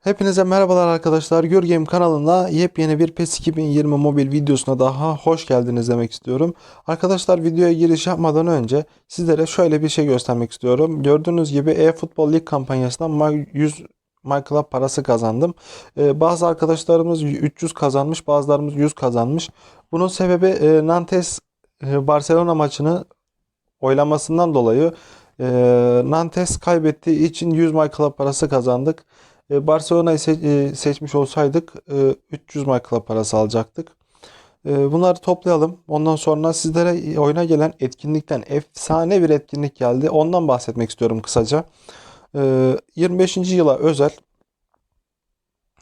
Hepinize merhabalar arkadaşlar. Gürgame kanalına yepyeni bir PES 2020 mobil videosuna daha hoş geldiniz demek istiyorum. Arkadaşlar videoya giriş yapmadan önce sizlere şöyle bir şey göstermek istiyorum. Gördüğünüz gibi e-futbol lig kampanyasından ma- 100 MyClub parası kazandım. Ee, bazı arkadaşlarımız 300 kazanmış, bazılarımız 100 kazanmış. Bunun sebebi e, Nantes e, Barcelona maçını oylamasından dolayı e, Nantes kaybettiği için 100 MyClub parası kazandık. E, Barcelona'yı e, seçmiş olsaydık e, 300 MyClub parası alacaktık. E, bunları toplayalım. Ondan sonra sizlere oyuna gelen etkinlikten efsane bir etkinlik geldi. Ondan bahsetmek istiyorum kısaca. E, 25. yıla özel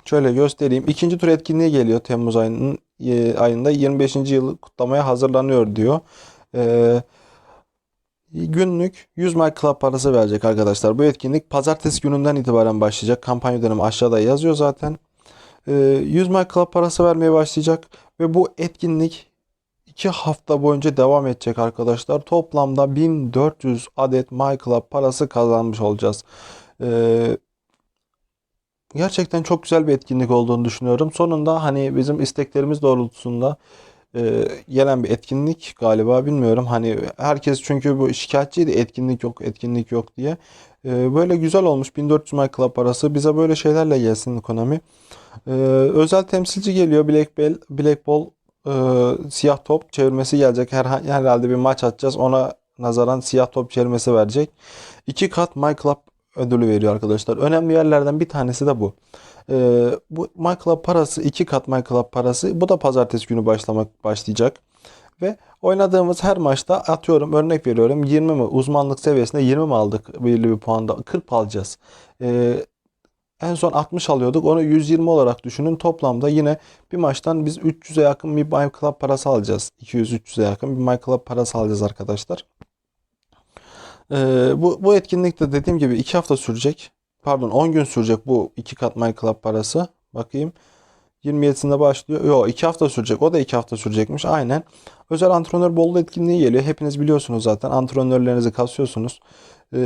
şöyle göstereyim. İkinci tur etkinliği geliyor Temmuz ayının e, ayında 25. yılı kutlamaya hazırlanıyor diyor. E, Günlük 100 My Club parası verecek arkadaşlar. Bu etkinlik pazartesi gününden itibaren başlayacak. Kampanya dönemi aşağıda yazıyor zaten. Ee, 100 My Club parası vermeye başlayacak. Ve bu etkinlik 2 hafta boyunca devam edecek arkadaşlar. Toplamda 1400 adet My Club parası kazanmış olacağız. Ee, gerçekten çok güzel bir etkinlik olduğunu düşünüyorum. Sonunda hani bizim isteklerimiz doğrultusunda e, gelen bir etkinlik galiba bilmiyorum. Hani herkes çünkü bu şikayetçiydi etkinlik yok etkinlik yok diye. E, böyle güzel olmuş 1400 My Club parası bize böyle şeylerle gelsin ekonomi. E, özel temsilci geliyor Black Ball, Black Ball e, siyah top çevirmesi gelecek. Her, herhalde bir maç atacağız ona nazaran siyah top çevirmesi verecek. İki kat My Club ödülü veriyor arkadaşlar. Önemli yerlerden bir tanesi de bu. Ee, bu My Club parası iki kat My Club parası. Bu da pazartesi günü başlamak başlayacak. Ve oynadığımız her maçta atıyorum örnek veriyorum 20 mi uzmanlık seviyesinde 20 mi aldık belirli bir puanda 40 alacağız. Ee, en son 60 alıyorduk onu 120 olarak düşünün toplamda yine bir maçtan biz 300'e yakın bir My parası alacağız. 200-300'e yakın bir My parası alacağız arkadaşlar. Ee, bu, bu etkinlik de dediğim gibi 2 hafta sürecek. Pardon 10 gün sürecek bu 2 kat My Club parası. Bakayım. 27'sinde başlıyor. Yok 2 hafta sürecek. O da 2 hafta sürecekmiş. Aynen. Özel antrenör bollu etkinliği geliyor. Hepiniz biliyorsunuz zaten. Antrenörlerinizi kasıyorsunuz.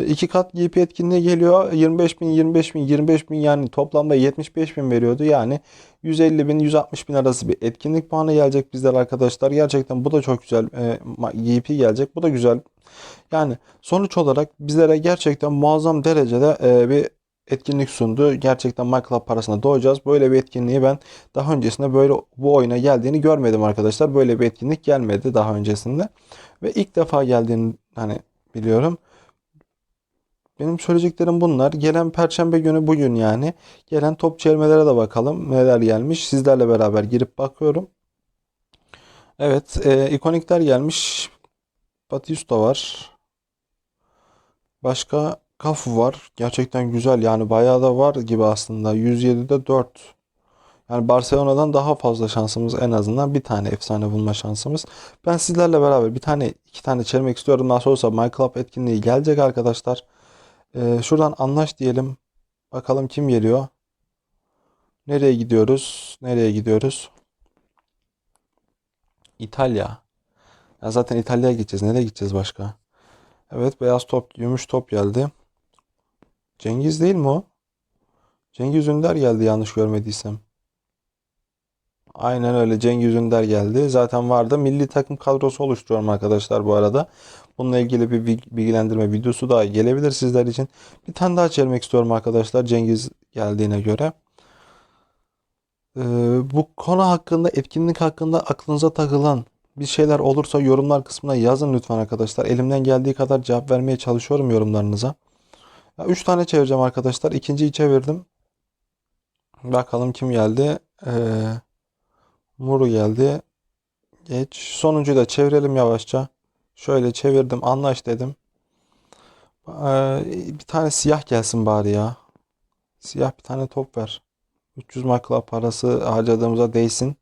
2 kat GP etkinliği geliyor. 25 bin, 25 bin, 25 bin yani toplamda 75 bin veriyordu. Yani 150 bin, 160 bin arası bir etkinlik puanı gelecek bizler arkadaşlar. Gerçekten bu da çok güzel. E, GP gelecek. Bu da güzel. Yani sonuç olarak bizlere gerçekten muazzam derecede e, bir etkinlik sundu. Gerçekten My Club parasına doyacağız. Böyle bir etkinliği ben daha öncesinde böyle bu oyuna geldiğini görmedim arkadaşlar. Böyle bir etkinlik gelmedi daha öncesinde. Ve ilk defa geldiğini hani biliyorum. Benim söyleyeceklerim bunlar. Gelen Perşembe günü bugün yani. Gelen top çevirmelere de bakalım. Neler gelmiş. Sizlerle beraber girip bakıyorum. Evet. E, ikonikler gelmiş. Batista var. Başka Cafu var. Gerçekten güzel. Yani bayağı da var gibi aslında. 107'de 4. Yani Barcelona'dan daha fazla şansımız en azından bir tane efsane bulma şansımız. Ben sizlerle beraber bir tane iki tane çevirmek istiyorum. Nasıl olsa My Club etkinliği gelecek arkadaşlar. Ee, şuradan anlaş diyelim. Bakalım kim geliyor. Nereye gidiyoruz? Nereye gidiyoruz? İtalya. Ya zaten İtalya'ya gideceğiz. Nereye gideceğiz başka? Evet beyaz top, gümüş top geldi. Cengiz değil mi o? Cengiz Ünder geldi yanlış görmediysem. Aynen öyle Cengiz Ünder geldi. Zaten vardı. Milli takım kadrosu oluşturuyorum arkadaşlar bu arada. Bununla ilgili bir bilgilendirme videosu daha gelebilir sizler için. Bir tane daha çevirmek istiyorum arkadaşlar Cengiz geldiğine göre. Ee, bu konu hakkında, etkinlik hakkında aklınıza takılan bir şeyler olursa yorumlar kısmına yazın lütfen arkadaşlar. Elimden geldiği kadar cevap vermeye çalışıyorum yorumlarınıza. Ya, 3 tane çevireceğim arkadaşlar. İkinciyi çevirdim. Bakalım kim geldi. Ee, Muru geldi. Geç. Sonuncuyu da çevirelim yavaşça. Şöyle çevirdim. Anlaş dedim. Ee, bir tane siyah gelsin bari ya. Siyah bir tane top ver. 300 makla parası harcadığımıza değsin.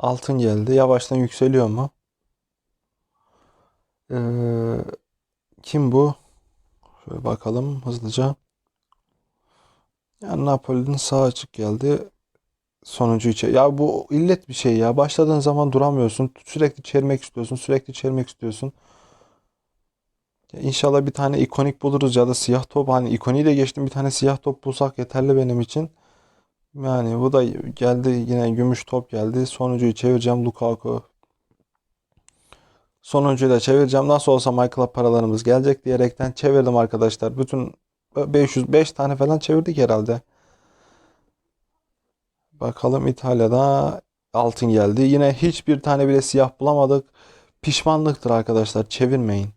Altın geldi. Yavaştan yükseliyor mu? Ee, kim bu? Şöyle bakalım hızlıca. Yani Napoli'nin sağ açık geldi. Sonuncu içe. Ya bu illet bir şey ya. Başladığın zaman duramıyorsun. Sürekli çevirmek istiyorsun. Sürekli çevirmek istiyorsun. Ya İnşallah bir tane ikonik buluruz ya da siyah top. Hani ikoniği de geçtim. Bir tane siyah top bulsak yeterli benim için. Yani bu da geldi yine gümüş top geldi. Sonuncuyu çevireceğim Lukaku. Sonuncuyu da çevireceğim. Nasıl olsa Club paralarımız gelecek diyerekten çevirdim arkadaşlar. Bütün 505 tane falan çevirdik herhalde. Bakalım İtalya'da altın geldi. Yine hiçbir tane bile siyah bulamadık. Pişmanlıktır arkadaşlar. Çevirmeyin.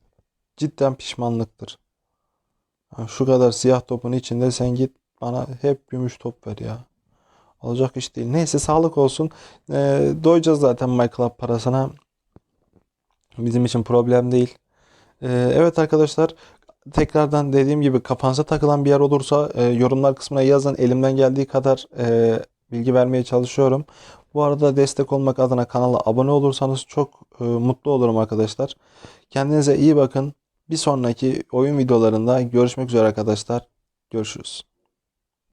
Cidden pişmanlıktır. Şu kadar siyah topun içinde sen git bana hep gümüş top ver ya. Olacak iş değil. Neyse sağlık olsun. Ee, doyacağız zaten My parasına. Bizim için problem değil. Ee, evet arkadaşlar tekrardan dediğim gibi kafanıza takılan bir yer olursa e, yorumlar kısmına yazın. Elimden geldiği kadar e, bilgi vermeye çalışıyorum. Bu arada destek olmak adına kanala abone olursanız çok e, mutlu olurum arkadaşlar. Kendinize iyi bakın. Bir sonraki oyun videolarında görüşmek üzere arkadaşlar. Görüşürüz.